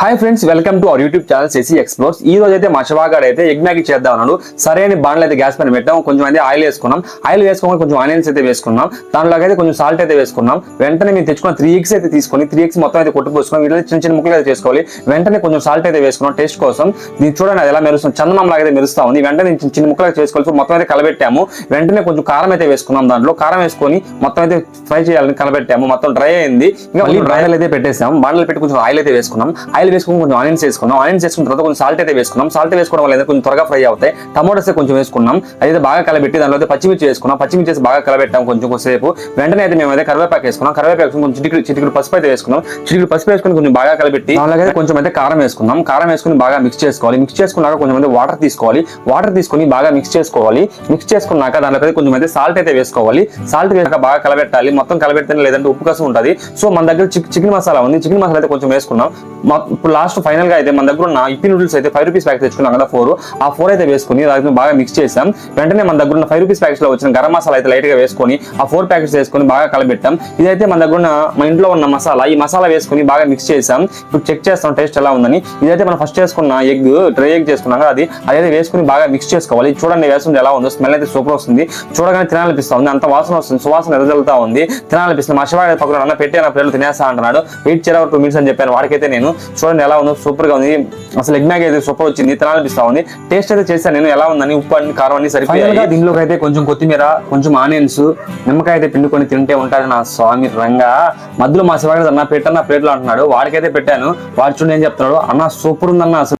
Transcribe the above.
Hi friends welcome to our YouTube channel సెసి explores ఈ రోజు అయితే మా శివాగాడు అయితే ఎగ్ మ్యాగీ చేద్దాం అన్నాడు. సరే అని బాండ్లు అయితే గ్యాస్ పైన పెట్టాం. కొంచెం అయితే ఆయిల్ వేసుకున్నాం. ఆయిల్ వేసుకోవాలి కొంచెం ఆనియన్స్ అయితే వేసుకున్నాం. దాంట్లోకి అయితే కొంచెం సాల్ట్ అయితే వేసుకున్నాం. వెంటనే మేము తెచ్చుకున్న త్రీ ఎగ్స్ అయితే తీసుకొని త్రీ ఎగ్స్ మొత్తం అయితే కొట్టుకోసుకున్నాం వీటిలో చిన్న చిన్న ముక్కలు అయితే చేసుకోవాలి. వెంటనే కొంచెం సాల్ట్ అయితే వేసుకున్నాం. టేస్ట్ కోసం దీన్ని చూడండి అది ఎలా మెరుస్తుంది. చందనం లాగా అయితే మెరుస్తా ఉంది. వెంటనే చిన్న చిన్న ముక్కలు అయితే చేసుకోవాలి. మొత్తం అయితే కలబెట్టాము. వెంటనే కొంచెం కారం అయితే వేసుకున్నాం దాంట్లో. కారం వేసుకొని మొత్తం అయితే ఫ్రై చేయాలని కలబెట్టాము. మొత్తం డ్రై అయింది. ఇంకా మళ్ళీ డ్రై ఆయిల్ అయితే పెట్టేసాం బాండ్లు పెట్టి కొంచెం ఆయిల్ అయితే వేసుకున్నాం. ఆయిల్ వేసుకుని కొంచెం ఆనియన్స్ వేసుకున్నాం. ఆనియన్స్ వేసుకున్న తర్వాత కొంచెం సాల్ట్ అయితే వేసుకున్నాం. సాల్ట్ వేసుకోవడం వల్ల కొంచెం త్వరగా ఫ్రై అవుతాయి. టమాటోస్ కొంచెం వేసుకున్నాం. అయితే బాగా కలబెట్టి దాంట్లో అయితే పచ్చిమిర్చి వేసుకున్నాం. పచ్చిమిర్చి వేసి బాగా కలబెట్టాం కొంచెం సేపు వెంటనే అయితే మేము అయితే కరివేపాకు వేసుకున్నాం. కరివేపాకు కొంచెం చిటికి చిటికి పసుపు అయితే వేసుకున్నాం. చిటికి పసుపు వేసుకుని కొంచెం బాగా కలబెట్టి అలాగే కొంచెం అయితే కారం వేసుకున్నాం. కారం వేసుకుని బాగా మిక్స్ చేసుకోవాలి. మిక్స్ చేసుకున్నాక కొంచెం అయితే వాటర్ తీసుకోవాలి. వాటర్ తీసుకొని బాగా మిక్స్ చేసుకోవాలి. మిక్స్ చేసుకున్నాక అయితే కొంచెం అయితే సాల్ట్ అయితే వేసుకోవాలి. సాల్ట్ వేసాక బాగా కలబెట్టాలి. మొత్తం కలబెడితేనే లేదంటే ఉప్పు కోసం ఉంటుంది. సో మన దగ్గర చిక్ చికెన్ మసాలా ఉంది. చికెన్ మసాలా అయితే కొంచెం వేసుకున్నాం. ఇప్పుడు లాస్ట్ ఫైనల్గా అయితే మన దగ్గర ఉన్న ఇప్పి నూడిల్స్ అయితే ఫైవ్ రూపీస్ ప్యాక్ తెచ్చుకున్నాం కదా ఫోర్ ఆ ఫోర్ అయితే వేసుకుని దాని బాగా మిక్స్ చేసాం. వెంటనే మన దగ్గర ఉన్న ఫైవ్ రూపీస్ ప్యాకెట్స్లో వచ్చిన గరం మసాలా అయితే లైట్గా వేసుకొని ఆ ఫోర్ ప్యాకెట్స్ వేసుకొని బాగా కలబెట్టాం. ఇదైతే మన దగ్గర ఉన్న మా ఇంట్లో ఉన్న మసాలా ఈ మసాలా వేసుకొని బాగా మిక్స్ చేసాం. ఇప్పుడు చెక్ చేస్తాం టేస్ట్ ఎలా ఉందని. ఇదైతే మనం ఫస్ట్ చేసుకున్న ఎగ్ డ్రై ఎగ్ చేసుకున్నాం కదా అది. అదైతే వేసుకుని బాగా మిక్స్ చేసుకోవాలి. చూడండి వేస్తుంది ఎలా ఉందో స్మెల్ అయితే సూపర్ వస్తుంది. చూడగానే తినాలనిపిస్తుంది అంత వాసన వస్తుంది. సువాసన ఎదజల్లుతా ఉంది. తినాలనిపిస్తుంది. మా శివాడ పక్కన అన్న పెట్టి నా పిల్లలు తినేస్తా అంటున్నాడు. వెయిట్ చేయడం టూ మినిట్స్ అని చెప్పాను. వాడికైతే నేను. చూడండి ఎలా ఉందో సూపర్గా ఉంది. అసలు ఎగ్ మ్యాగ్ అయితే సూపర్ వచ్చింది. తినాలనిపిస్తా ఉంది. టేస్ట్ అయితే చేశాను నేను. ఎలా ఉందని ఉప్పు అన్ని కారం అని సరిపోయాయి. దీనిలోకి అయితే కొంచెం కొత్తిమీర కొంచెం ఆనియన్స్ నిమ్మకాయ అయితే పిండుకొని తింటే ఉంటాడు నా స్వామి రంగా. మధ్యలో మా శివాడు అన్న పెట్టన్న ప్లేట్లో అంటున్నాడు. వాడికైతే పెట్టాను. వాడు చూడండి ఏం చెప్తున్నాడు. అన్న సూపర్ ఉందన్న అసలు.